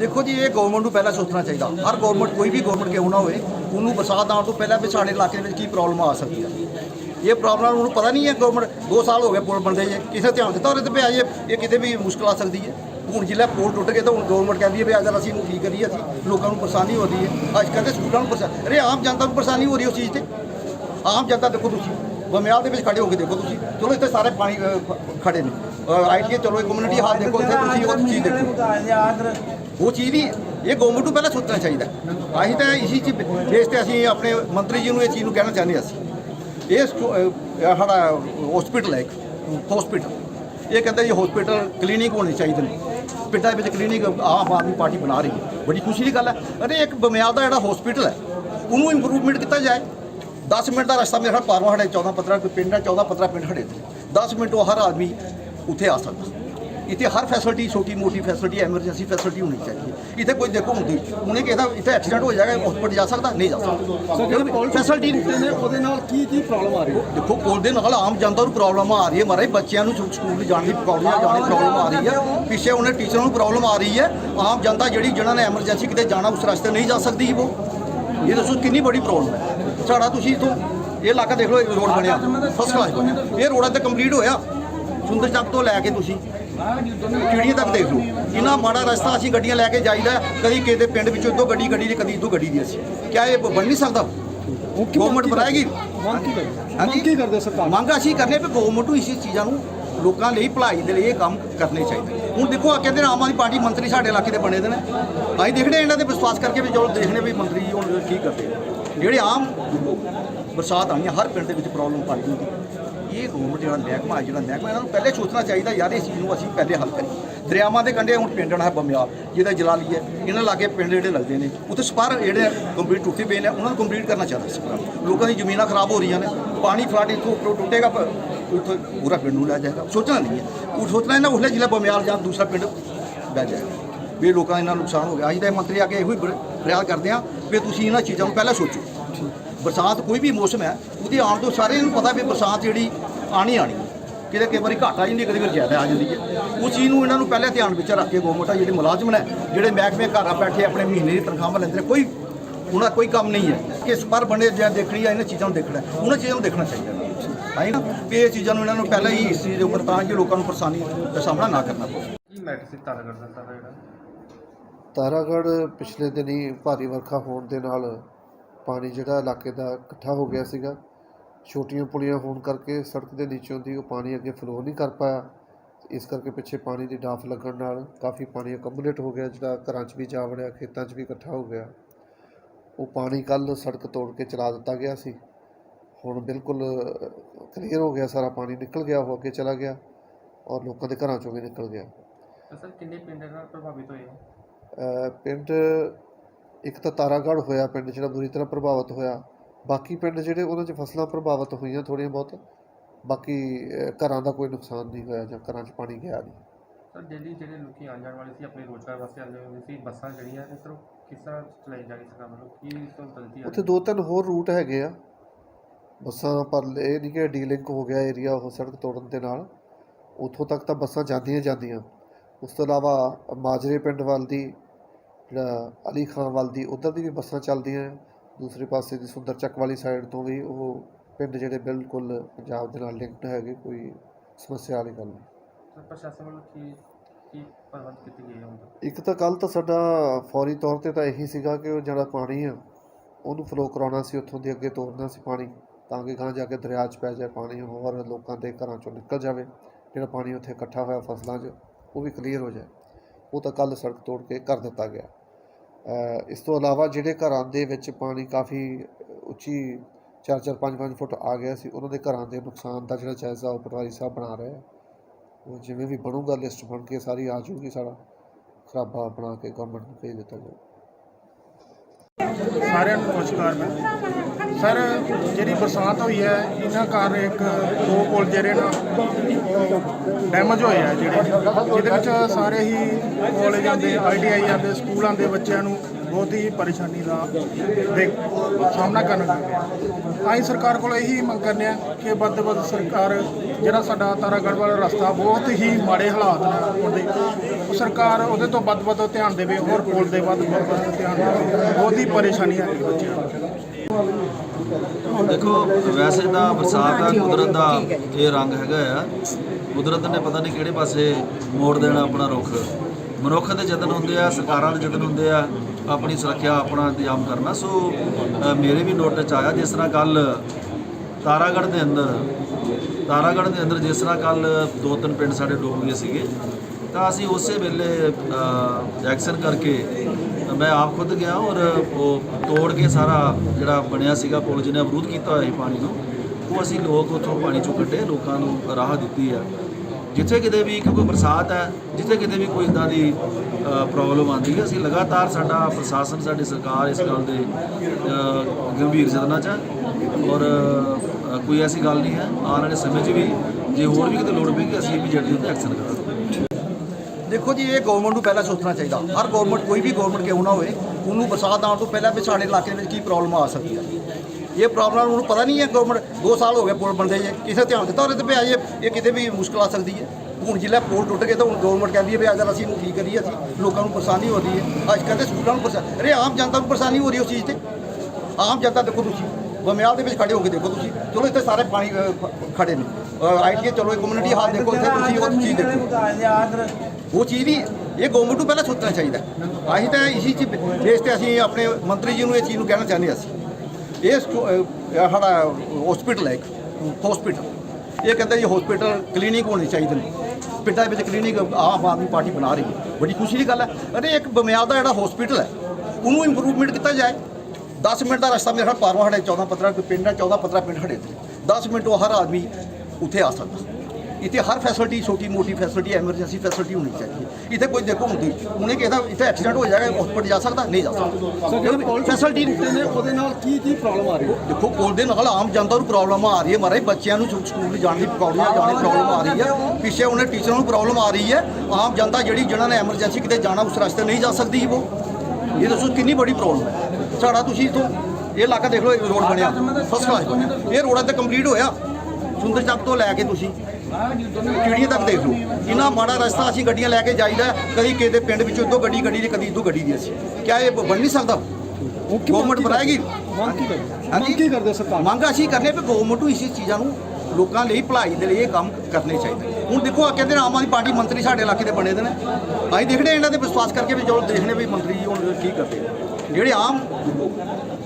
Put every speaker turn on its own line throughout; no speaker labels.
ਦੇਖੋ ਜੀ ਇਹ ਗਵਰਨਮੈਂਟ ਨੂੰ ਪਹਿਲਾਂ ਸੋਚਣਾ ਚਾਹੀਦਾ। ਹਰ ਗਵਰਨਮੈਂਟ ਕੋਈ ਵੀ ਗਵਰਨਮੈਂਟ ਕਿਉਂ ਨਾ ਹੋਵੇ ਉਹਨੂੰ ਬਰਸਾਤ ਆਉਣ ਤੋਂ ਪਹਿਲਾਂ ਵੀ ਸਾਡੇ ਇਲਾਕੇ ਦੇ ਵਿੱਚ ਕੀ ਪ੍ਰੋਬਲਮ ਆ ਸਕਦੀ ਹੈ ਇਹ ਪ੍ਰੋਬਲਮ ਉਹਨੂੰ ਪਤਾ ਨਹੀਂ ਹੈ ਗਵਰਨਮੈਂਟ 2 ਸਾਲ ਹੋ ਗਏ ਪੁਲ ਬਣਦੇ ਜੇ ਕਿਸੇ ਧਿਆਨ ਦਿੱਤਾ ਉਹਦੇ ਤੇ ਪਿਆ ਜੇ ਇਹ ਕਿਤੇ ਵੀ ਮੁਸ਼ਕਲ ਆ ਸਕਦੀ ਹੈ। ਹੁਣ ਜ਼ਿਲ੍ਹਾ ਪੁਲ ਟੁੱਟ ਗਏ ਤਾਂ ਹੁਣ ਗਵਰਨਮੈਂਟ ਕਹਿੰਦੀ ਹੈ ਵੀ ਅਗਰ ਅਸੀਂ ਇਹਨੂੰ ਠੀਕ ਕਰੀਏ ਅਸੀਂ ਲੋਕਾਂ ਨੂੰ ਪਰੇਸ਼ਾਨੀ ਹੋ ਰਹੀ ਹੈ। ਅੱਜ ਕੱਲ੍ਹ ਦੇ ਸਕੂਲਾਂ ਨੂੰ ਪਰੇਸ਼ਾਨੀ ਅਰੇ ਆਮ ਜਨਤਾ ਨੂੰ ਪਰੇਸ਼ਾਨੀ ਹੋ ਰਹੀ ਉਸ ਚੀਜ਼ ਤੇ। ਆਮ ਜਨਤਾ ਦੇਖੋ ਤੁਸੀਂ ਬਮਿਆਲ ਦੇ ਵਿੱਚ ਖੜੇ ਹੋ ਕੇ ਦੇਖੋ ਤੁਸੀਂ। ਚਲੋ ਇੱਥੇ ਸਾਰੇ ਪਾਣੀ ਅ, ਖ- ਖੜੇ ਨੇ। ਆਈਟੀ ਚਲੋ ਕਮਿਊਨਿਟੀ ਹਾਲ ਦੇਖੋ ਇੱਥੇ ਤੁਸੀਂ ਉਹ ਚੀਜ਼ ਦੇਖੋ। ਉਹ ਚੀਜ਼ ਨਹੀਂ ਇਹ ਗਵਰਨਮੈਂਟ ਨੂੰ ਪਹਿਲਾਂ ਸੋਚਣਾ ਚਾਹੀਦਾ। ਅਸੀਂ ਤਾਂ ਇਸੀ ਚੀਜ਼ ਬੇਸ ਤੇ ਅਸੀਂ ਆਪਣੇ ਮੰਤਰੀ ਜੀ ਨੂੰ ਇਹ ਚੀਜ਼ ਨੂੰ ਕਹਿਣਾ ਚਾਹੁੰਦੇ ਹਾਂ ਅਸੀਂ। ਇਹ ਸਾਡਾ ਹਸਪੀਟਲ ਹੈ ਇੱਕ ਹਸਪੀਟਲ ਇਹ ਕਹਿੰਦਾ ਜੀ ਹਸਪੀਟਲ ਕਲੀਨਿਕ ਹੋਣੇ ਚਾਹੀਦੇ ਨੇ। ਪਿੰਡਾਂ ਵਿੱਚ ਕਲੀਨਿਕ ਆਮ ਆਦਮੀ ਪਾਰਟੀ ਬਣਾ ਰਹੀ ਹੈ। ਬੜੀ ਖੁਸ਼ੀ ਦੀ ਗੱਲ ਹੈ। ਅਰੇ ਇੱਕ ਬਮਿਆਲ ਦਾ ਜਿਹੜਾ ਹਸਪੀਟਲ ਹੈ, ਉਹਨੂੰ ਇੰਪਰੂਵਮੈਂਟ ਕੀਤਾ ਜਾਏ। 10 ਮਿੰਟ ਦਾ ਰਸਤਾ ਮੇਰੇ ਖਿਆਲ ਪਾਰਵਾ ਹੜੇ 14 15 ਪਿੰਡ ਹੈ 14 15 ਪਿੰਡ ਹੜੇ 10 ਮਿੰਟ ਉਹ ਹਰ ਆਦਮੀ ਉੱਥੇ ਆ ਸਕਦਾ। ਇੱਥੇ ਹਰ ਫੈਸਿਲਿਟੀ ਛੋਟੀ ਮੋਟੀ ਫੈਸਿਲਿਟੀ ਐਮਰਜੈਂਸੀ ਫੈਸਿਲਿਟੀ ਹੋਣੀ ਚਾਹੀਦੀ ਹੈ। ਇੱਥੇ ਕੋਈ ਦੇਖੋ ਹੁੰਦੀ ਉਹਨੇ ਕਿਹਾ ਇੱਥੇ ਐਕਸੀਡੈਂਟ ਹੋ ਜਾਏਗਾ ਹਸਪੀਟਲ ਜਾ ਸਕਦਾ ਨਹੀਂ ਜਾ ਸਕਦਾ। ਫੈਸਿਲਿਟੀ
ਨੇ ਉਹਦੇ ਨਾਲ ਕੀ ਕੀ ਪ੍ਰੋਬਲਮ ਆ ਰਹੀ ਹੈ?
ਦੇਖੋ ਪੁਲ ਦੇ ਨਾਲ ਆਮ ਜਨਤਾ ਨੂੰ ਪ੍ਰੋਬਲਮ ਆ ਰਹੀ ਹੈ। ਮਹਾਰਾਜ ਬੱਚਿਆਂ ਨੂੰ ਸਕੂ- ਸਕੂਲ ਜਾਣ ਦੀ ਪ੍ਰੋਬਲਮ ਜਾਣ ਦੀ ਪ੍ਰੋਬਲਮ ਆ ਰਹੀ ਹੈ। ਪਿੱਛੇ ਉਹਨੇ ਟੀਚਰਾਂ ਨੂੰ ਪ੍ਰੋਬਲਮ ਆ ਰਹੀ ਹੈ। ਆਮ ਜਨਤਾ ਜਿਹੜੀ ਜਿਹਨਾਂ ਨੇ ਐਮਰਜੈਂਸੀ ਕਿਤੇ ਜਾਣਾ ਉਸ ਰਸਤੇ ਨਹੀਂ ਜਾ ਸਕਦੀ ਉਹ। ਇਹ ਦੱਸੋ ਕਿੰਨੀ ਬੜੀ ਪ੍ਰੋਬਲਮ ਹੈ? ਸਾਡਾ ਤੁਸੀਂ ਇਥੋਂ ਇਹ ਇਲਾਕਾ ਦੇਖ ਲਓ ਰੋਡ ਬਣਿਆ। ਫਸਟ ਕਲਾਸ ਇਹ ਰੋਡ ਤੇ ਕੰਪਲੀਟ ਹੋਇਆ। ਸੁੰਦਰ ਚੱਕ ਤੋਂ ਲੈ ਕੇ ਤੁਸੀਂ। ਚਿੜੀਆਂ ਤੱਕ ਦੇਖ ਲਓ। ਇੰਨਾ ਮਾੜਾ ਰਸਤਾ ਅਸੀਂ ਗੱਡੀਆਂ ਲੈ ਕੇ ਜਾਈਦਾ ਕਦੀ ਕਿਸੇ ਦੇ ਪਿੰਡ ਵਿੱਚੋਂ ਇੱਧਰੋਂ ਗੱਡੀ ਗੱਡੀ ਦੀ ਕਦੀ ਇੱਧਰੋਂ ਗੱਡੀ ਦੀ ਅਸੀਂ। ਕਿਆ ਇਹ ਬਣ ਨਹੀਂ ਸਕਦਾ? ਗਵਰਨਮੈਂਟ ਬਣਾਏਗੀ?
ਮੰਗ ਕੀ ਕਰਦੇ? ਸਰਕਾਰ?
ਮੰਗ ਅਸੀਂ ਕਰਨੇ ਵੀ ਗਵਰਨਮੈਂਟ ਨੂੰ ਇਸੇ ਚੀਜ਼ਾਂ ਨੂੰ ਲੋਕਾਂ ਲਈ ਭਲਾਈ ਦੇ ਲਈ ਇਹ ਕੰਮ ਕਰਨੇ ਚਾਹੀਦੇ। ਹੁਣ ਦੇਖੋ ਆ ਕਹਿੰਦੇ ਨੇ ਆਮ ਆਦਮੀ ਪਾਰਟੀ ਮੰਤਰੀ ਸਾਡੇ ਇਲਾਕੇ ਦੇ ਬਣੇ ਦੇ ਨੇ। ਅਸੀਂ ਦੇਖਦੇ ਇਹਨਾਂ ਦੇ ਵਿਸ਼ਵਾਸ ਕਰਕੇ ਵੀ ਚਲੋ ਦੇਖਣੇ ਵੀ ਮੰਤਰੀ ਜੀ ਹੁਣ ਕੀ ਕਰਦੇ। ਜਿਹੜੇ ਆਮ ਬਰਸਾਤ ਆਈਆਂ ਹਰ ਪਿੰਡ ਦੇ ਵਿੱਚ ਪ੍ਰੋਬਲਮ ਪਾਣੀ ਦੀ ਇਹ ਗਵਰਨਮੈਂਟ ਜਿਹੜਾ ਮਹਿਕਮਾ ਹੈ, ਜਿਹੜਾ ਮਹਿਕਮਾ ਇਹਨਾਂ ਨੂੰ ਪਹਿਲੇ ਸੋਚਣਾ ਚਾਹੀਦਾ ਯਾਰ ਇਸ ਚੀਜ਼ ਨੂੰ ਅਸੀਂ ਪਹਿਲੇ ਹੱਲ ਕਰੀਏ। ਦਰਿਆਵਾਂ ਦੇ ਕੰਢੇ ਹੁਣ ਪਿੰਡ ਹੈ ਬਮਿਆਲ ਜਿਹਦਾ ਜਲਾਲੀ ਹੈ ਇਹਨਾਂ ਲਾਗੇ ਪਿੰਡ ਜਿਹੜੇ ਲੱਗਦੇ ਨੇ ਉੱਥੇ ਸਪਰ ਜਿਹੜੇ ਕੰਪਲੀਟ ਟੁੱਟੇ ਪਏ ਨੇ ਉਹਨਾਂ ਨੂੰ ਕੰਪਲੀਟ ਕਰਨਾ ਚਾਹੀਦਾ ਸੀ। ਲੋਕਾਂ ਦੀ ਜ਼ਮੀਨਾਂ ਖਰਾਬ ਹੋ ਰਹੀਆਂ ਨੇ ਪਾਣੀ ਫਲੱਡ ਇੱਥੋਂ ਉੱਪਰੋਂ ਟੁੱਟੇਗਾ ਉੱਥੋਂ ਪੂਰਾ ਪਿੰਡ ਨੂੰ ਲੈ ਜਾਏਗਾ। ਸੋਚਣਾ ਨਹੀਂ ਹੈ। ਉਹ ਸੋਚਣਾ ਇਹਨਾਂ ਉਸਲੇ ਜ਼ਿਲ੍ਹਾ ਬਮਿਆਲ ਜਾਂ ਦੂਸਰਾ ਪਿੰਡ ਲੈ ਜਾਏਗਾ। ਵੀ ਲੋਕਾਂ ਦਾ ਇੰਨਾ ਨੁਕਸਾਨ ਹੋ ਗਿਆ। ਅਸੀਂ ਤਾਂ ਮੰਤਰੀ ਆ ਕੇ ਇਹੋ ਹੀ ਫਰਿਆਦ ਕਰਦੇ ਹਾਂ ਵੀ ਤੁਸੀਂ ਇਹਨਾਂ ਚੀਜ਼ਾਂ ਨੂੰ ਪਹਿਲਾਂ ਸੋਚੋ। ਬਰਸਾਤ ਕੋਈ ਵੀ ਮੌਸਮ ਹੈ ਉਹਦੀ ਆਉਣ ਤੋਂ ਸਾਰਿਆਂ ਨੂੰ ਪਤਾ ਵੀ ਬਰਸਾਤ ਜਿਹੜੀ ਆਣੀ ਆਣੀ। ਕਿਤੇ ਕਈ ਵਾਰੀ ਘੱਟ ਆ ਜਾਂਦੀ ਕਦੇ ਵਾਰ ਜ਼ਿਆਦਾ ਆ ਜਾਂਦੀ ਹੈ। ਉਸ ਚੀਜ਼ ਨੂੰ ਇਹਨਾਂ ਨੂੰ ਪਹਿਲੇ ਧਿਆਨ ਵਿੱਚ ਰੱਖ ਕੇ ਗੌਰਮੈਂਟ ਆ ਜਿਹੜੇ ਮੁਲਾਜ਼ਮ ਨੇ ਜਿਹੜੇ ਮਹਿਕਮੇ ਘਰਾਂ ਬੈਠੇ ਆਪਣੇ ਮਹੀਨੇ ਦੀ ਤਨਖਾਹਾਂ ਲੈਂਦੇ ਨੇ ਕੋਈ ਉਹਨਾਂ ਦਾ ਕੋਈ ਕੰਮ ਨਹੀਂ ਹੈ। ਕਿ ਇਸ ਪਰ ਬਣੇ ਜਾਂ ਦੇਖਣੀ ਆ ਇਹਨਾਂ ਚੀਜ਼ਾਂ ਨੂੰ ਦੇਖਣਾ। ਉਹਨਾਂ ਚੀਜ਼ਾਂ ਨੂੰ ਦੇਖਣਾ ਚਾਹੀਦਾ। ਹੈ ਨਾ ਵੀ ਇਹ ਚੀਜ਼ਾਂ ਨੂੰ ਇਹਨਾਂ ਨੂੰ ਪਹਿਲਾਂ ਹੀ ਇਸ ਚੀਜ਼ ਦੇ ਉੱਪਰ ਤਾਂ ਕਿ ਲੋਕਾਂ ਨੂੰ ਪਰੇਸ਼ਾਨੀ ਦਾ ਸਾਹਮਣਾ ਨਾ ਕਰਨਾ ਪਵੇ।
ਕੀ ਮੈਟਰ ਸੀ ਤਾਰਾਗੜ੍ਹ ਦਾ ਸਾਰਾ ਜਿਹੜਾ?
ਤਾਰਾਗੜ੍ਹ ਪਿਛਲੇ ਦਿਨੀ ਭਾਰੀ ਵਰਖਾ ਹੋਣ ਦੇ ਨਾਲ ਪਾਣੀ ਜਿਹੜਾ ਇਲਾਕੇ ਦਾ ਇਕੱਠਾ ਹੋ ਗਿਆ ਸੀਗਾ। ਛੋਟੀਆਂ ਪੁਲੀਆਂ ਹੋਣ ਕਰਕੇ ਸੜਕ ਦੇ ਨੀਚੋਂ ਦੀ ਉਹ ਪਾਣੀ ਅੱਗੇ ਫਲੋ ਨਹੀਂ ਕਰ ਪਾਇਆ। ਇਸ ਕਰਕੇ ਪਿੱਛੇ ਪਾਣੀ ਦੀ ਡਾਫ ਲੱਗਣ ਨਾਲ ਕਾਫੀ ਪਾਣੀ ਅਕਮੂਲੇਟ ਹੋ ਗਿਆ ਜਿਹੜਾ ਘਰਾਂ 'ਚ ਵੀ ਜਾ ਵੜਿਆ ਖੇਤਾਂ 'ਚ ਵੀ ਇਕੱਠਾ ਹੋ ਗਿਆ। ਉਹ ਪਾਣੀ ਕੱਲ ਸੜਕ ਤੋੜ ਕੇ ਚਲਾ ਦਿੱਤਾ ਗਿਆ ਸੀ। ਹੁਣ ਬਿਲਕੁਲ ਕਲੀਅਰ ਹੋ ਗਿਆ ਸਾਰਾ ਪਾਣੀ ਨਿਕਲ ਗਿਆ ਉਹ ਅੱਗੇ ਚਲਾ ਗਿਆ ਔਰ ਲੋਕਾਂ ਦੇ ਘਰਾਂ 'ਚੋਂ ਵੀ ਨਿਕਲ ਗਿਆ।
ਸਰ ਕਿੰਨੇ ਪਿੰਡ ਨਾਲ ਪ੍ਰਭਾਵਿਤ ਹੋਏ
ਪਿੰਡ ਇੱਕ ਤਾਂ ਤਾਰਾਗੜ੍ਹ ਹੋਇਆ ਪਿੰਡ ਜਿਹੜਾ ਬੁਰੀ ਤਰ੍ਹਾਂ ਪ੍ਰਭਾਵਿਤ ਹੋਇਆ। ਬਾਕੀ ਪਿੰਡ ਜਿਹੜੇ ਉਹਨਾਂ 'ਚ ਫਸਲਾਂ ਪ੍ਰਭਾਵਿਤ ਹੋਈਆਂ ਥੋੜ੍ਹੀਆਂ ਬਹੁਤ ਬਾਕੀ ਘਰਾਂ ਦਾ ਕੋਈ ਨੁਕਸਾਨ ਨਹੀਂ ਹੋਇਆ ਜਾਂ ਘਰਾਂ 'ਚ ਪਾਣੀ ਗਿਆ ਨਹੀਂ।
ਸਰ ਡੇਲੀ ਜਿਹੜੇ ਲੋਕੀ ਆਉਣ ਜਾਣ ਵਾਲੇ ਸੀ ਆਪਣੇ ਰੋਜ਼ਗਾਰ ਵਾਸਤੇ ਆਉਂਦੇ ਹੁੰਦੇ ਸੀ ਬੱਸਾਂ ਜਿਹੜੀਆਂ ਇਸ ਤਰ੍ਹਾਂ ਕਿਸ ਤਰ੍ਹਾਂ ਚਲਾਈ ਜਾਣੀ ਸਰਕਾਰ ਵੱਲੋਂ ਕੀ ਸਹੂਲਤ ਦਿੱਤੀ
ਉੱਥੇ ਦੋ ਤਿੰਨ ਹੋਰ ਰੂਟ ਹੈਗੇ ਆ। ਬੱਸਾਂ ਪਰ ਇਹ ਨਹੀਂ ਕਿ ਡੀਲਿੰਕ ਹੋ ਗਿਆ ਏਰੀਆ ਉਹ ਸੜਕ ਤੋੜਨ ਦੇ ਨਾਲ। ਉੱਥੋਂ ਤੱਕ ਤਾਂ ਬੱਸਾਂ ਜਾਂਦੀਆਂ ਜਾਂਦੀਆਂ। ਉਸ ਤੋਂ ਇਲਾਵਾ ਮਾਜਰੇ ਪਿੰਡ ਵੱਲ ਦੀ ਜਿਹੜਾ ਅਲੀ ਖਾਨ ਵੱਲ ਦੀ ਉਧਰ ਦੀ ਵੀ ਬੱਸਾਂ ਚੱਲਦੀਆਂ। ਆ। ਦੂਸਰੇ ਪਾਸੇ ਦੀ ਸੁੰਦਰ ਚੱਕ ਵਾਲੀ ਸਾਈਡ ਤੋਂ ਵੀ ਉਹ ਪਿੰਡ ਜਿਹੜੇ ਬਿਲਕੁਲ ਪੰਜਾਬ ਦੇ ਨਾਲ ਲਿੰਕਡ ਹੈਗੇ ਕੋਈ ਸਮੱਸਿਆ ਵਾਲੀ ਗੱਲ ਨਹੀਂ।
ਸਰ ਪ੍ਰਸ਼ਾਸਨ ਵੱਲੋਂ ਕੀ ਕੀ ਪ੍ਰਬੰਧ ਕੀਤੇ ਗਏ ਹੁਣ?
ਇੱਕ ਤਾਂ ਕੱਲ ਤਾਂ ਸਾਡਾ ਫੌਰੀ ਤੌਰ ਤੇ ਤਾਂ ਇਹੀ ਸੀਗਾ ਕਿ ਉਹ ਜਿਹੜਾ ਪਾਣੀ ਆ ਉਹਨੂੰ ਫਲੋ ਕਰਾਉਣਾ ਸੀ ਉੱਥੋਂ ਦੀ ਅੱਗੇ ਤੋਰਨਾ ਸੀ ਪਾਣੀ ਤਾਂ ਕਿ ਗਾਂ ਜਾ ਕੇ ਦਰਿਆ 'ਚ ਪੈ ਜਾਏ ਪਾਣੀ ਹੋਰ ਲੋਕਾਂ ਦੇ ਘਰਾਂ 'ਚੋਂ ਨਿਕਲ ਜਾਵੇ ਜਿਹੜਾ ਪਾਣੀ ਉੱਥੇ ਇਕੱਠਾ ਹੋਇਆ ਫਸਲਾਂ 'ਚ ਉਹ ਵੀ ਕਲੀਅਰ ਹੋ ਜਾਏ। ਉਹ ਤਾਂ ਕੱਲ ਸੜਕ ਤੋੜ ਕੇ ਕਰ ਦਿੱਤਾ ਗਿਆ। ਇਸ ਤੋਂ ਇਲਾਵਾ ਜਿਹੜੇ ਘਰਾਂ ਦੇ ਵਿੱਚ ਪਾਣੀ ਕਾਫੀ ਉੱਚੀ 4-4 5-5 ਫੁੱਟ ਆ ਗਿਆ ਸੀ, ਉਹਨਾਂ ਦੇ ਘਰਾਂ ਦੇ ਨੁਕਸਾਨ ਦਾ ਜਿਹੜਾ ਜਾਇਜ਼ਾ ਉਹ ਪਟਵਾਰੀ ਸਾਹਿਬ ਬਣਾ ਰਹੇ ਆ। ਉਹ ਜਿਵੇਂ ਵੀ ਬਣੂਗਾ ਲਿਸਟ ਬਣ ਕੇ ਸਾਰੀ ਆ ਜਾਊਗੀ ਸਾਡਾ ਖਰਾਬਾ ਬਣਾ ਕੇ ਗਵਰਨਮੈਂਟ ਨੂੰ ਭੇਜ ਦਿੱਤਾ ਜਾਊਗਾ
ਸਾਰਿਆਂ ਨੂੰ ਨਮਸਕਾਰ ਮੈਂ। ਸਰ, ਜਿਹੜੀ ਬਰਸਾਤ ਹੋਈ ਹੈ, ਇਹਨਾਂ ਕਾਰਨ ਇੱਕ ਦੋ ਪੁਲ ਜਿਹੜੇ ਨਾ ਡੈਮੇਜ ਹੋਏ ਆ ਜਿਹੜੇ। ਜਿਹਦੇ ਵਿੱਚ ਸਾਰੇ ਹੀ ਕਾਲਜਾਂ ਦੇ ਆਈਟੀਆਈ ਆਉਂਦੇ, ਸਕੂਲ ਆਉਂਦੇ ਬੱਚਿਆਂ ਨੂੰ ਬਹੁਤ ਹੀ ਪਰੇਸ਼ਾਨੀ ਦਾ ਦੇ ਸਾਹਮਣਾ ਕਰਨਾ ਪੈ ਰਿਹਾ ਅਸੀਂ ਸਰਕਾਰ ਕੋਲ ਇਹੀ ਮੰਗ ਕਰਨੇ ਆ ਕਿ ਵੱਧ ਤੋਂ ਵੱਧ ਸਰਕਾਰ ਜਿਹੜਾ ਸਾਡਾ ਤਾਰਾਗੜ੍ਹ ਵਾਲਾ ਰਸਤਾ ਬਹੁਤ ਹੀ ਮਾੜੇ ਹਾਲਾਤ ਨੇ ਉਹਦੇ ਸਰਕਾਰ ਉਹਦੇ ਤੋਂ ਵੱਧ ਵੱਧ ਧਿਆਨ ਦੇਵੇ ਹੋਰ ਪੁਲ ਦੇ ਵੱਧ ਵੱਧ ਧਿਆਨ ਦੇਵੇ। ਬਹੁਤੀ ਪਰੇਸ਼ਾਨੀ ਹੈ ਬੱਚਿਆਂ ਨੂੰ।
ਦੇਖੋ ਵੈਸੇ ਤਾਂ ਬਰਸਾਤ ਦਾ ਕੁਦਰਤ ਦਾ ਇਹ ਰੰਗ ਹੈਗਾ ਆ। ਕੁਦਰਤ ਨੇ ਪਤਾ ਨਹੀਂ ਕਿਹੜੇ ਪਾਸੇ ਮੋੜ ਦੇਣਾ ਆਪਣਾ ਰੁਖ। ਮਨੁੱਖ ਦੇ ਯਤਨ ਹੁੰਦੇ ਆ, ਸਰਕਾਰਾਂ ਦੇ ਯਤਨ ਹੁੰਦੇ ਆ, ਆਪਣੀ ਸੁਰੱਖਿਆ ਆਪਣਾ ਇੰਤਜ਼ਾਮ ਕਰਨਾ। ਸੋ ਮੇਰੇ ਵੀ ਨੋਟਿਸ 'ਚ ਆਇਆ, ਜਿਸ ਤਰ੍ਹਾਂ ਕੱਲ ਤਾਰਾਗੜ੍ਹ ਦੇ ਅੰਦਰ, ਤਾਰਾਗੜ੍ਹ ਦੇ ਅੰਦਰ ਜਿਸ ਤਰ੍ਹਾਂ ਕੱਲ ਦੋ ਤਿੰਨ ਪਿੰਡ ਸਾਡੇ ਡੁੱਬ ਗਏ ਸੀਗੇ, ਤਾਂ ਅਸੀਂ ਉਸੇ ਵੇਲੇ ਐਕਸ਼ਨ ਕਰਕੇ ਮੈਂ ਆਪ ਖੁਦ ਗਿਆ ਔਰ ਉਹ ਤੋੜ ਕੇ ਸਾਰਾ ਜਿਹੜਾ ਬਣਿਆ ਸੀਗਾ ਪੁਲ ਜਿਹਨੇ ਅਵਰੋਧ ਕੀਤਾ ਹੋਇਆ ਸੀ ਪਾਣੀ ਨੂੰ, ਉਹ ਅਸੀਂ ਲੋਕ ਉੱਥੋਂ ਪਾਣੀ ਚੋਂ ਕੱਢੇ ਲੋਕਾਂ ਨੂੰ ਰਾਹ ਦਿੱਤੀ ਆ। ਜਿੱਥੇ ਕਿਤੇ ਵੀ ਕਿਉਂਕਿ ਬਰਸਾਤ ਹੈ, ਜਿੱਥੇ ਕਿਤੇ ਵੀ ਕੋਈ ਇਦਾਂ ਦੀ ਪ੍ਰੋਬਲਮ ਆਉਂਦੀ ਹੈ, ਅਸੀਂ ਲਗਾਤਾਰ ਸਾਡਾ ਪ੍ਰਸ਼ਾਸਨ, ਸਾਡੀ ਸਰਕਾਰ ਇਸ ਗੱਲ ਦੇ ਗੰਭੀਰ ਯਤਨਾਂ 'ਚ ਔਰ ਕੋਈ ਐਸੀ ਗੱਲ ਨਹੀਂ ਹੈ। ਆਉਣ ਵਾਲੇ ਸਮੇਂ 'ਚ ਵੀ ਜੇ ਹੋਰ ਵੀ ਕਿਤੇ ਲੋੜ ਪਏਗੀ, ਅਸੀਂ ਇਮੀਡੀਏਟਲੀ ਉੱਤੇ ਐਕਸ਼ਨ ਕਰਾਂਗੇ।
ਦੇਖੋ ਜੀ, ਇਹ ਗਵਰਨਮੈਂਟ ਨੂੰ ਪਹਿਲਾਂ ਸੋਚਣਾ ਚਾਹੀਦਾ। ਹਰ ਗਵਰਨਮੈਂਟ ਕੋਈ ਵੀ ਗਵਰਨਮੈਂਟ ਕਿਉਂ ਨਾ ਹੋਵੇ, ਉਹਨੂੰ ਬਰਸਾਤ ਆਉਣ ਤੋਂ ਪਹਿਲਾਂ ਵੀ ਸਾਡੇ ਇਲਾਕੇ ਵਿੱਚ ਕੀ ਪ੍ਰੋਬਲਮ ਆ ਸਕਦੀ ਹੈ? ਇਹ ਪ੍ਰੋਬਲਮ ਉਹਨੂੰ ਪਤਾ ਨਹੀਂ ਹੈ ਗਵਰਨਮੈਂਟ 2 ਸਾਲ ਹੋ ਗਏ ਪੁਲ ਬਣਦੇ ਜੇ। ਕਿਸੇ ਧਿਆਨ ਦਿੱਤਾ ਉਹਦੇ ਤੇ ਪਿਆ ਜੇ ਇਹ ਕਿਤੇ ਵੀ ਮੁਸ਼ਕਲ ਆ ਸਕਦੀ ਹੈ। ਹੁਣ ਜ਼ਿਲ੍ਹਾ ਪੋਲ ਟੁੱਟ ਗਏ ਤਾਂ ਹੁਣ ਗਵਰਨਮੈਂਟ ਕਹਿੰਦੀ ਹੈ ਵੀ ਅਗਰ ਅਸੀਂ ਇਹਨੂੰ ਠੀਕ ਕਰੀਏ ਅਸੀਂ ਲੋਕਾਂ ਨੂੰ ਪਰੇਸ਼ਾਨੀ ਹੋ ਰਹੀ ਹੈ। ਅੱਜ ਕਹਿੰਦੇ ਸਕੂਲਾਂ ਨੂੰ ਪਰੇਸ਼ਾਨੀ ਅਰੇ ਆਮ ਜਨਤਾ ਨੂੰ ਪਰੇਸ਼ਾਨੀ ਹੋ ਰਹੀ ਉਸ ਚੀਜ਼ ਤੇ। ਆਮ ਜਨਤਾ ਦੇਖੋ ਤੁਸੀਂ ਬਮਿਆਲ ਦੇ ਵਿੱਚ ਖੜੇ ਹੋ ਕੇ ਦੇਖੋ ਤੁਸੀਂ। ਚਲੋ ਇੱਥੇ ਸਾਰੇ ਪਾਣੀ ਅ, ਖੜੇ ਨੇ। ਆਈਟੀ ਚਲੋ ਕਮਿਊਨਿਟੀ ਹਾਲ ਦੇਖੋ ਇੱਥੇ ਤੁਸੀਂ ਉਹ ਚੀਜ਼ ਦੇਖੋ। ਉਹ ਚੀਜ਼ ਨਹੀਂ ਇਹ ਗਵਰਨਮੈਂਟ ਨੂੰ ਪਹਿਲਾਂ ਸੋਚਣਾ ਚਾਹੀਦਾ। ਅਸੀਂ ਤਾਂ ਇਸੀ ਚੀਜ਼ ਬੇਸ ਤੇ ਅਸੀਂ ਆਪਣੇ ਮੰਤਰੀ ਜੀ ਨੂੰ ਇਹ ਚੀਜ਼ ਨੂੰ ਕਹਿਣਾ ਚਾਹੁੰਦੇ ਹਾਂ ਅਸੀਂ। ਇਹ ਸਾਡਾ ਹਸਪੀਟਲ ਹੈ ਇੱਕ ਹਸਪੀਟਲ ਇਹ ਕਹਿੰਦਾ ਜੀ ਹਸਪੀਟਲ ਕਲੀਨਿਕ ਹੋਣੇ ਚਾਹੀਦੇ ਨੇ। ਪਿੰਡਾਂ ਵਿੱਚ ਕਲੀਨਿਕ ਆਮ ਆਦਮੀ ਪਾਰਟੀ ਬਣਾ ਰਹੀ ਹੈ। ਬੜੀ ਖੁਸ਼ੀ ਦੀ ਗੱਲ ਹੈ। ਅਰੇ ਇੱਕ ਬਮਿਆਲ ਦਾ ਜਿਹੜਾ ਹਸਪੀਟਲ ਹੈ, ਉਹਨੂੰ ਇੰਪਰੂਵਮੈਂਟ ਕੀਤਾ ਜਾਏ। 10 ਮਿੰਟ ਦਾ ਰਸਤਾ ਮੇਰਾ ਖਿਆਲ ਪਾਰਵਾ ਸਾਡੇ 14 15 ਪਿੰਡ ਹੈ 14 15 ਪਿੰਡ ਖੜੇ ਤੇ 10 ਮਿੰਟ ਉਹ ਹਰ ਆਦਮੀ ਉੱਥੇ ਆ ਸਕਦਾ। ਇੱਥੇ ਹਰ ਫੈਸਿਲਿਟੀ ਛੋਟੀ ਮੋਟੀ ਫੈਸਿਲਿਟੀ ਐਮਰਜੈਂਸੀ ਫੈਸਿਲਿਟੀ ਹੋਣੀ ਚਾਹੀਦੀ ਹੈ। ਇੱਥੇ ਕੋਈ ਦੇਖੋ ਹੁੰਦੀ ਉਹਨੇ ਕਿਹਾ ਇੱਥੇ ਐਕਸੀਡੈਂਟ ਹੋ ਜਾਏਗਾ ਹਸਪੀਟਲ ਜਾ ਸਕਦਾ ਨਹੀਂ ਜਾ ਸਕਦਾ। ਫੈਸਿਲਿਟੀ
ਨੇ ਉਹਦੇ ਨਾਲ ਕੀ ਕੀ ਪ੍ਰੋਬਲਮ ਆ ਰਹੀ ਹੈ?
ਦੇਖੋ ਪੁਲ ਦੇ ਨਾਲ ਆਮ ਜਨਤਾ ਨੂੰ ਪ੍ਰੋਬਲਮ ਆ ਰਹੀ ਹੈ ਮਾਰੇ ਬੱਚਿਆਂ ਨੂੰ ਸਕੂ- ਸਕੂਲ ਜਾਣ ਦੀ ਪੌੜੀਆਂ ਜਾਣ ਦੀ ਪ੍ਰੋਬਲਮ ਆ ਰਹੀ ਹੈ। ਪਿੱਛੇ ਉਹਨੇ ਟੀਚਰਾਂ ਨੂੰ ਪ੍ਰੋਬਲਮ ਆ ਰਹੀ ਹੈ। ਆਮ ਜਨਤਾ ਜਿਹੜੀ ਜਿਹਨਾਂ ਨੇ ਐਮਰਜੈਂਸੀ ਕਿਤੇ ਜਾਣਾ ਉਸ ਰਸਤੇ ਨਹੀਂ ਜਾ ਸਕਦੀ ਉਹ। ਇਹ ਦੱਸੋ ਕਿੰਨੀ ਬੜੀ ਪ੍ਰੋਬਲਮ ਹੈ? ਸਾਡਾ ਤੁਸੀਂ ਇਥੋਂ ਇਹ ਇਲਾਕਾ ਦੇਖ ਲਓ ਰੋਡ ਬਣਿਆ। ਫਸਟ ਕਲਾਸ ਇਹ ਰੋਡਾਂ ਤੇ ਕੰਪਲੀਟ ਹੋਇਆ। ਸੁੰਦਰ ਚੱਕ ਤੋਂ ਲੈ ਕੇ ਤੁਸੀਂ। ਚਿੜੀਆਂ ਤੱਕ ਦੇਖ ਲਓ? ਇੰਨਾ ਮਾੜਾ ਰਸਤਾ ਅਸੀਂ ਗੱਡੀਆਂ ਲੈ ਕੇ ਜਾਈਦਾ ਕਦੀ ਕਿਸੇ ਦੇ ਪਿੰਡ ਵਿੱਚੋਂ ਇੱਧਰੋਂ ਗੱਡੀ ਗੱਡੀ ਦੀ ਕਦੀ ਇੱਧਰੋਂ ਗੱਡੀ ਦੀ ਅਸੀਂ। ਕਿਆ ਇਹ ਬਣ ਨਹੀਂ ਸਕਦਾ? ਗਵਰਨਮੈਂਟ ਬਣਾਏਗੀ?
ਮੰਗ ਕੀ ਕਰਦੇ? ਸਰਕਾਰ?
ਮੰਗ ਅਸੀਂ ਕਰਨੇ ਵੀ ਗਵਰਨਮੈਂਟ ਨੂੰ ਇਸੇ ਚੀਜ਼ਾਂ ਨੂੰ ਲੋਕਾਂ ਲਈ ਭਲਾਈ ਦੇ ਲਈ ਇਹ ਕੰਮ ਕਰਨੇ ਚਾਹੀਦੇ। ਹੁਣ ਦੇਖੋ ਆ ਕਹਿੰਦੇ ਆਮ ਆਦਮੀ ਪਾਰਟੀ ਮੰਤਰੀ ਸਾਡੇ ਇਲਾਕੇ ਦੇ ਬਣੇ ਦੇ ਨੇ। ਅਸੀਂ ਦੇਖਦੇ ਇਹਨਾਂ ਤੇ ਵਿਸ਼ਵਾਸ ਕਰਕੇ ਵੀ ਚਲੋ ਦੇਖਣੇ ਵੀ ਮੰਤਰੀ ਜੀ ਹੁਣ ਕੀ ਕਰਦੇ। ਜਿਹੜੇ ਆਮ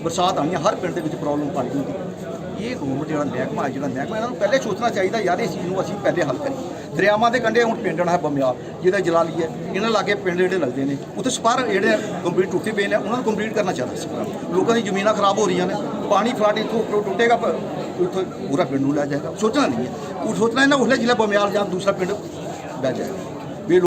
ਬਰਸਾਤ ਆਈਆਂ ਹਰ ਪਿੰਡ ਦੇ ਵਿੱਚ ਪ੍ਰੋਬਲਮ ਪਾਣੀ ਦੀ ਇਹ ਗਵਰਨਮੈਂਟ ਜਿਹੜਾ ਮਹਿਕਮਾ ਜਿਹੜਾ ਮਹਿਕਮਾ, ਇਹਨਾਂ ਨੂੰ ਪਹਿਲੇ ਸੋਚਣਾ ਚਾਹੀਦਾ ਯਾਰ ਇਸ ਚੀਜ਼ ਨੂੰ ਅਸੀਂ ਪਹਿਲੇ ਹੱਲ ਕਰੀਏ। ਦਰਿਆਵਾਂ ਦੇ ਕੰਢੇ ਹੁਣ ਪਿੰਡ ਹੈ ਬੰਮਿਆਲ, ਜਿਹਦਾ ਜਲਾਲੀ ਹੈ, ਇਹਨਾਂ ਲਾਗੇ ਪਿੰਡ ਜਿਹੜੇ ਲੱਗਦੇ ਨੇ, ਉੱਥੇ ਸਪਰ ਜਿਹੜੇ ਕੰਪਲੀਟ ਟੁੱਟੇ ਪਏ ਨੇ, ਉਹਨਾਂ ਨੂੰ ਕੰਪਲੀਟ ਕਰਨਾ ਚਾਹੀਦਾ ਸੀ। ਲੋਕਾਂ ਦੀ ਜ਼ਮੀਨਾਂ ਖਰਾਬ ਹੋ ਰਹੀਆਂ ਨੇ, ਪਾਣੀ ਫਲੱਡ ਇੱਥੋਂ ਉੱਪਰੋਂ ਟੁੱਟੇਗਾ ਪ- ਉੱਥੋਂ ਪੂਰਾ ਪਿੰਡ ਨੂੰ ਲੈ ਜਾਏਗਾ। ਸੋਚਣਾ ਨਹੀਂ ਹੈ। ਉਹ ਸੋਚਣਾ ਇਹਨਾਂ ਉਸਲੇ ਜ਼ਿਲ੍ਹਾ ਬਮਿਆਲ ਜਾਂ ਦੂਸਰਾ ਪਿੰਡ ਬਹਿ ਜਾਏਗਾ।